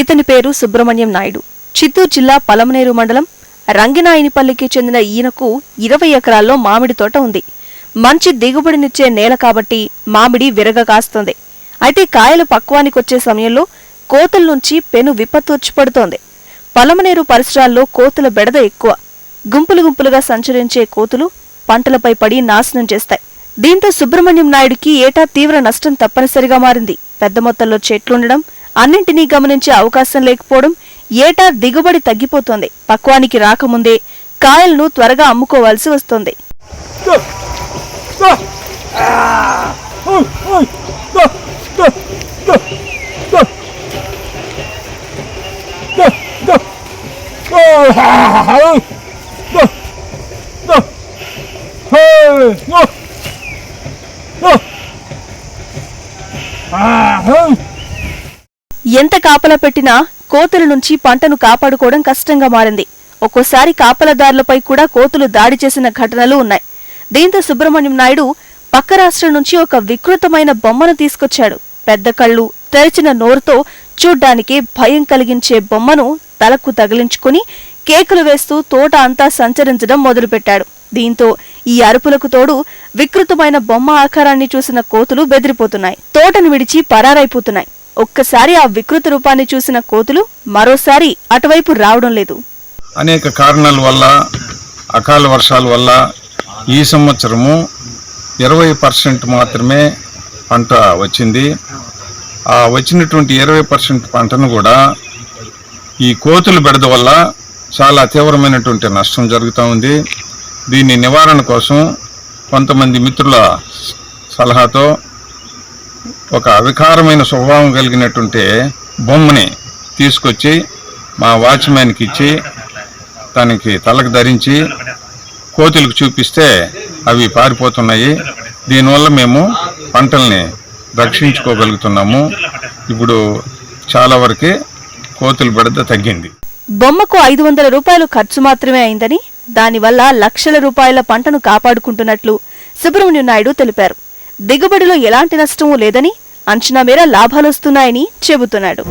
ఇతని పేరు సుబ్రహ్మణ్యం నాయుడు. చిత్తూరు జిల్లా పలమనేరు మండలం రంగినాయనిపల్లికి చెందిన ఈయనకు ఇరవై ఎకరాల్లో మామిడి తోట ఉంది. మంచి దిగుబడినిచ్చే నేల కాబట్టి మామిడి విరగ కాస్తుంది. అయితే కాయలు పక్వానికొచ్చే సమయంలో కోతల నుంచి పెను విపత్తు వచ్చి పడుతోంది పలమనేరు పరిసరాల్లో కోతుల బెడద ఎక్కువ. గుంపులు గుంపులుగా సంచరించే కోతులు పంటలపై పడి నాశనం చేస్తాయి. దీంతో సుబ్రహ్మణ్యం నాయుడికి ఏటా తీవ్ర నష్టం తప్పనిసరిగా మారింది. పెద్ద మొత్తంలో చెట్లుండడం అన్నింటినీ గమనించే అవకాశం లేకపోవడం ఏటా దిగుబడి తగ్గిపోతోంది పక్వానికి రాకముందే కాయలను త్వరగా అమ్ముకోవాల్సి వస్తోంది Ah, hey! ఎంత కాపలా పెట్టినా కోతుల నుంచి పంటను కాపాడుకోవడం కష్టంగా మారింది. ఒక్కోసారి కాపలదారులపై కూడా కోతులు దాడి చేసిన ఘటనలు ఉన్నాయి. దీంతో సుబ్రహ్మణ్యం నాయుడు పక్క రాష్ట్రం నుంచి ఒక వికృతమైన బొమ్మను తీసుకొచ్చాడు. పెద్ద కళ్ళు తెరిచిన నోరుతో చూడ్డానికి భయం కలిగించే బొమ్మను తలకు తగిలించుకుని కేకులు వేస్తూ తోట అంతా సంచరించడం మొదలుపెట్టాడు. దీంతో ఈ అరుపులకు తోడు వికృతమైన బొమ్మ ఆకారాన్ని చూసిన కోతులు బెదిరిపోతున్నాయి. తోటను విడిచి పరారైపోతున్నాయి. ఒక్కసారి ఆ వికృత రూపాన్ని చూసిన కోతులు మరోసారి అటువైపు రావడం లేదు. అనేక కారణాల వల్ల అకాల వర్షాల వల్ల ఈ సంవత్సరము ఇరవై పర్సెంట్ మాత్రమే పంట వచ్చింది. ఆ వచ్చినటువంటి ఇరవై పర్సెంట్ పంటను కూడా ఈ కోతులు బెడద వల్ల చాలా తీవ్రమైనటువంటి నష్టం జరుగుతూ ఉంది. దీని నివారణ కోసం కొంతమంది మిత్రుల సలహాతో ఒక అధికారమైన స్వభావం కలిగినట్టుంటే బొమ్మని తీసుకొచ్చి మా వాచ్మెన్కి ఇచ్చి తనకి తలకు ధరించి కోతులకు చూపిస్తే అవి పారిపోతున్నాయి. దీనివల్ల మేము పంటల్ని రక్షించుకోగలుగుతున్నాము. ఇప్పుడు చాలా వరకే కోతుల బెడద తగ్గింది. బొమ్మకు ఐదు వందల రూపాయలు ఖర్చు మాత్రమే అయిందని దానివల్ల లక్షల రూపాయల పంటను కాపాడుకుంటున్నట్లు సుబ్రహ్మణ్యం నాయుడు తెలిపారు. దిగుబడిలో ఎలాంటి నష్టమూ లేదని అంచనా మేర లాభాలొస్తున్నాయని చెబుతున్నాడు.